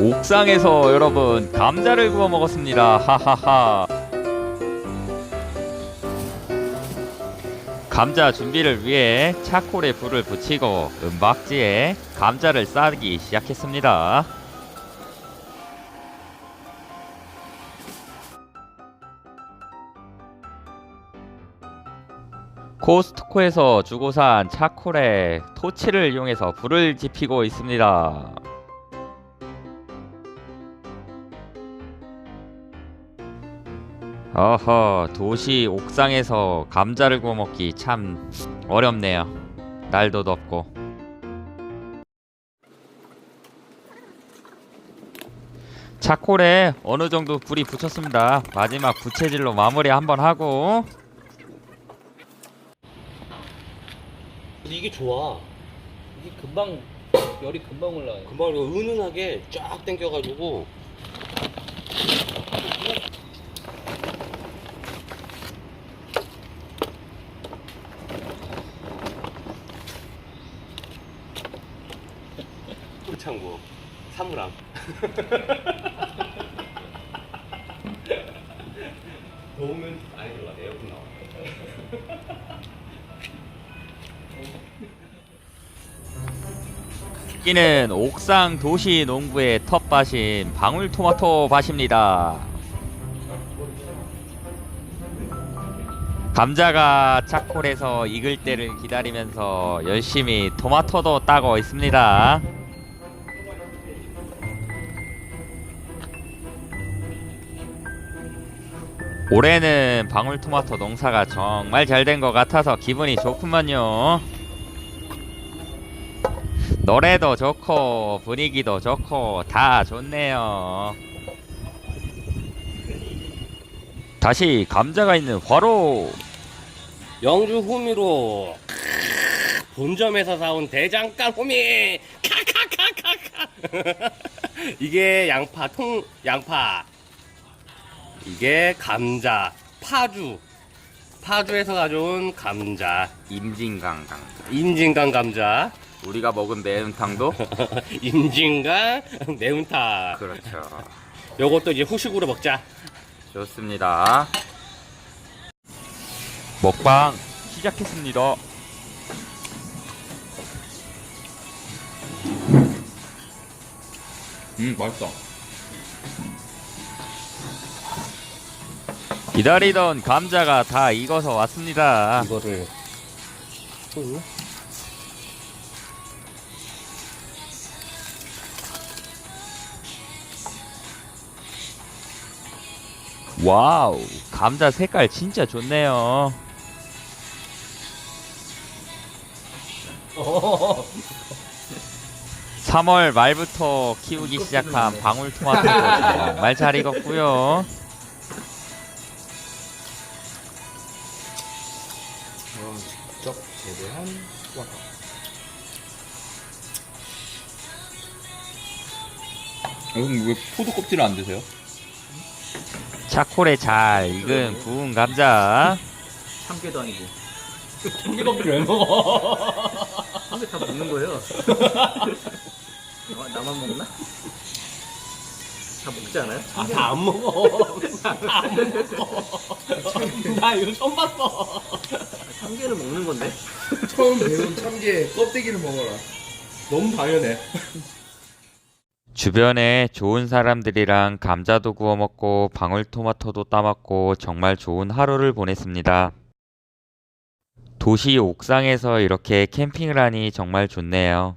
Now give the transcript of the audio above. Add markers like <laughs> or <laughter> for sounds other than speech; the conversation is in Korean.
옥상에서 여러분 감자를 구워 먹었습니다. 하하하. 감자 준비를 위해 차콜에 불을 붙이고 은박지에 감자를 싸기 시작했습니다. 코스트코에서 주고 산 차콜에 토치를 이용해서 불을 지피고 있습니다. 어허, 도시 옥상에서 감자를 구워 먹기 참 어렵네요. 날도 덥고. 차콜에 어느 정도 불이 붙였습니다. 마지막 부채질로 마무리 한번 하고 근데 이게 좋아. 이게 금방 열이 금방 올라가요. 금방 이거 은은하게 쫙 당겨가지고 창고 사물함 더우면 안에 들어가 에어컨 나와 여기는 옥상 도시 농부의 텃밭인 방울토마토 밭입니다. 감자가 차콜에서 익을 때를 기다리면서 열심히 토마토도 따고 있습니다. 올해는 방울토마토 농사가 정말 잘 된 것 같아서 기분이 좋구만요. 노래도 좋고 분위기도 좋고 다 좋네요. 다시 감자가 있는 화로 영주 호미로 본점에서 사온 대장간 호미 카카카카카 <laughs> 이게 양파 통 양파 이게 감자 파주 파주에서 가져온 감자 임진강 강 임진강 감자 우리가 먹은 매운탕도 <laughs> 임진강 매운탕 그렇죠. 요것도 이제 후식으로 먹자 좋습니다. 먹방 시작했습니다. 음 맛있어. 기다리던 감자가 다 익어서 왔습니다. 이거를 또 있나? 와우, 감자 색깔 진짜 좋네요. 어. 3월 말부터 키우기 시작한 방울토마토 <laughs> 정말 잘 익었고요. 직접 재배한 토마토 형, 왜 포도 껍질을 안 드세요? 차콜에 잘 익은 구운 감자. 참깨도 아니고. <laughs> 참깨 껍질 왜 먹어? 참깨 다 먹는 거예요. 나만, 나만 먹나? 다 먹지 않아요? 아, 다 안 먹어. <laughs> 다 안 먹어. <laughs> 나 이거 처음 봤어. 참깨를 먹는 건데. <laughs> 처음 배운 참깨 껍데기를 먹어라. 너무 당연해. <laughs> 주변에 좋은 사람들이랑 감자도 구워 먹고 방울토마토도 따먹고 정말 좋은 하루를 보냈습니다. 도시 옥상에서 이렇게 캠핑을 하니 정말 좋네요.